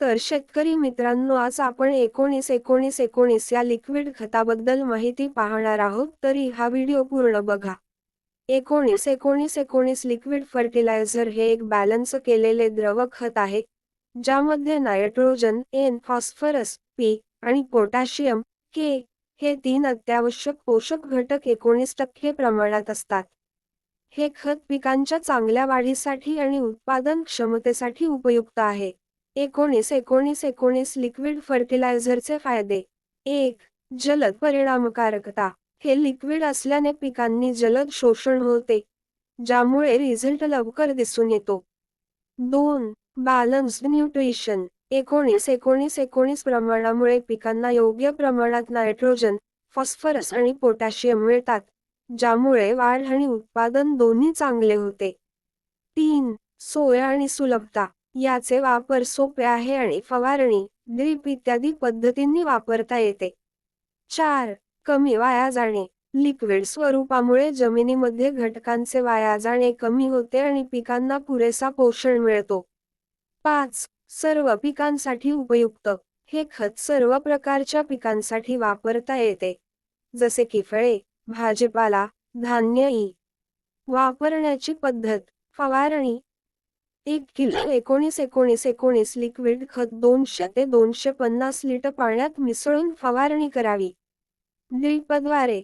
तर शेतकरी मित्रांनो आज आपण एकोणीस एकोणीस एकोणीस या लिक्विड खताबद्दल माहिती पाहणार आहोत. तरी हा व्हिडिओ पूर्ण बघा. एकोणीस एकोणीस एकोणीस लिक्विड फर्टिलायझर हे एक बॅलन्स केलेले द्रव खत आहे ज्यामध्ये नायट्रोजन एन फॉस्फरस पी आणि पोटॅशियम के हे तीन अत्यावश्यक पोषक घटक एकोणीस टक्के प्रमाणात असतात. हे खत पिकांच्या चांगल्या वाढीसाठी आणि उत्पादन क्षमतेसाठी उपयुक्त आहे. एकोणीस एकोणीस एकोणीस लिक्विड फर्टिलायझरचे फायदे. एक जलद परिणामकारकता. हे लिक्विड असल्याने पिकांनी जलद शोषण होते ज्यामुळे रिझल्ट लवकर दिसून येतो. दोन बॅलन्स्ड न्यूट्रिशन एकोणीस एकोणीस एकोणीस प्रमाणामुळे पिकांना योग्य प्रमाणात नायट्रोजन फॉस्फरस आणि पोटॅशियम मिळतात ज्यामुळे वाढ आणि उत्पादन दोन्ही चांगले होते. तीन सोय आणि सुलभता. याचे वापर सोपे आहे आणि फवारणी ड्रीप इत्यादी पद्धतींनी वापरता येते. चार कमी वाया जाणे. लिक्विड स्वरूपामुळे जमिनीमध्ये घटकांचे वाया जाणे कमी होते आणि पिकांना पुरेसा पोषण मिळतो. पाच सर्व पिकांसाठी उपयुक्त. हे खत सर्व प्रकारच्या पिकांसाठी वापरता येते. जसे की फळे भाजीपाला धान्य इ वापरण्याची पद्धत. फवारणी एक किलो एकोणीस एकोणीस एकोणीस लिक्विड खत दोनशे ते दोनशे पन्नास लिटर पाण्यात मिसळून फवारणी करावी. ड्रिपद्वारे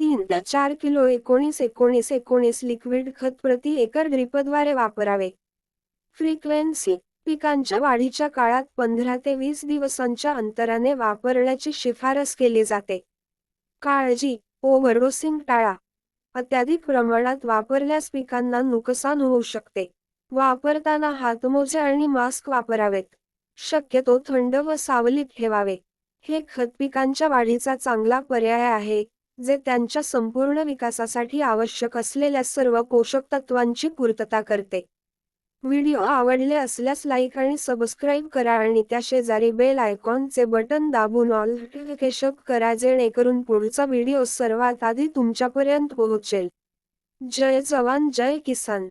तीन ते चार किलो एकोणीस एकोणीस एकोणीस लिक्विड खत प्रति एकर ड्रिपद्वारे वापरावे. फ्रिक्वेन्सी पिकांच्या वाढीच्या काळात पंधरा ते वीस दिवसांच्या अंतराने वापरण्याची शिफारस केली जाते. काळजी ओव्हरडोसिंग टाळा. अत्याधिक प्रमाणात वापरल्यास पिकांना नुकसान होऊ शकते. वापरताना हातमोजे आणि मास्क वापरावेत. शक्यतो थंड व सावलीत ठेवावे. हे खत पिकांच्या वाढीचा चांगला पर्याय आहे जे त्यांच्या संपूर्ण विकासासाठी आवश्यक असलेल्या सर्व पोषक तत्वांची पूर्तता करते. व्हिडिओ आवडले असल्यास लाईक आणि सबस्क्राईब करा आणि त्या शेजारी बेल आयकॉनचे बटन दाबून ऑल नोटिफिकेशन करा जेणेकरून पुढचा व्हिडिओ सर्वात आधी तुमच्यापर्यंत पोहोचेल. जय जवान जय किसान.